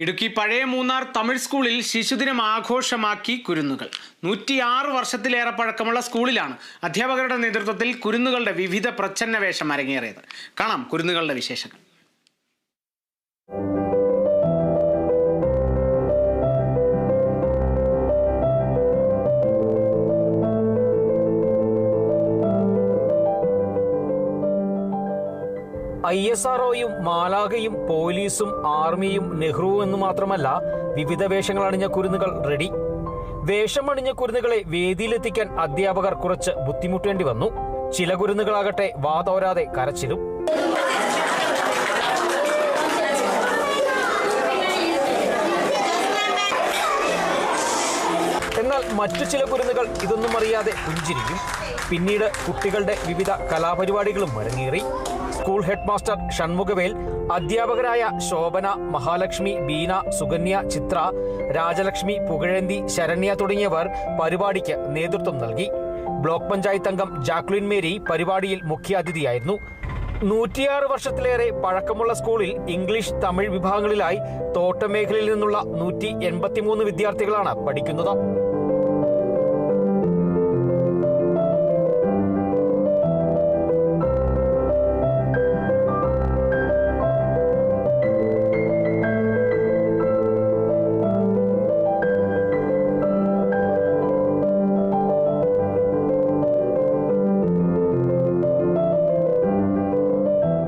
ഇടുക്കി പഴയ മൂന്നാർ തമിഴ് സ്കൂളിൽ ശിശുദിനം ആഘോഷമാക്കി കുരുന്നുകൾ. നൂറ്റിയാറ് വർഷത്തിലേറെ പഴക്കമുള്ള സ്കൂളിലാണ് അധ്യാപകരുടെ നേതൃത്വത്തിൽ കുരുന്നുകളുടെ വിവിധ പ്രച്ഛന്ന വേഷം അരങ്ങേറിയത്. കാണാം കുരുന്നുകളുടെ വിശേഷങ്ങൾ. ഐ എസ് ആർ ഒയും മാലാഖയും പോലീസും ആർമിയും നെഹ്റുവും എന്ന് മാത്രമല്ല വിവിധ വേഷങ്ങൾ അണിഞ്ഞ കുരുന്നുകൾ റെഡി. വേഷം അണിഞ്ഞ കുരുന്നുകളെ വേദിയിലെത്തിക്കാൻ അധ്യാപകർ കുറച്ച് ബുദ്ധിമുട്ടേണ്ടി വന്നു. ചില കുരുന്നുകളാകട്ടെ വാതോരാതെ കരച്ചിലും. എന്നാൽ മറ്റു ചില കുരുന്നുകൾ ഇതൊന്നും അറിയാതെ പുഞ്ചിരിക്കും പിന്നീട് കുട്ടികളുടെ വിവിധ കലാപരിപാടികളും അരങ്ങേറി. സ്കൂൾ ഹെഡ് മാസ്റ്റർ ഷൺമുഖവേൽ അധ്യാപകരായ ശോഭന മഹാലക്ഷ്മി ബീന സുകന്യ ചിത്ര രാജലക്ഷ്മി പുകഴേന്തി ശരണ്യ തുടങ്ങിയവർ പരിപാടിക്ക് നേതൃത്വം നൽകി. ബ്ലോക്ക് പഞ്ചായത്ത് അംഗം ജാക്ലിൻ മേരി പരിപാടിയിൽ മുഖ്യാതിഥിയായിരുന്നു നൂറ്റിയാറ് വർഷത്തിലേറെ പഴക്കമുള്ള സ്കൂളിൽ ഇംഗ്ലീഷ് തമിഴ് വിഭാഗങ്ങളിലായി തോട്ടമേഖലയിൽ നിന്നുള്ള നൂറ്റി എൺപത്തിമൂന്ന് വിദ്യാർത്ഥികളാണ് പഠിക്കുന്നത്.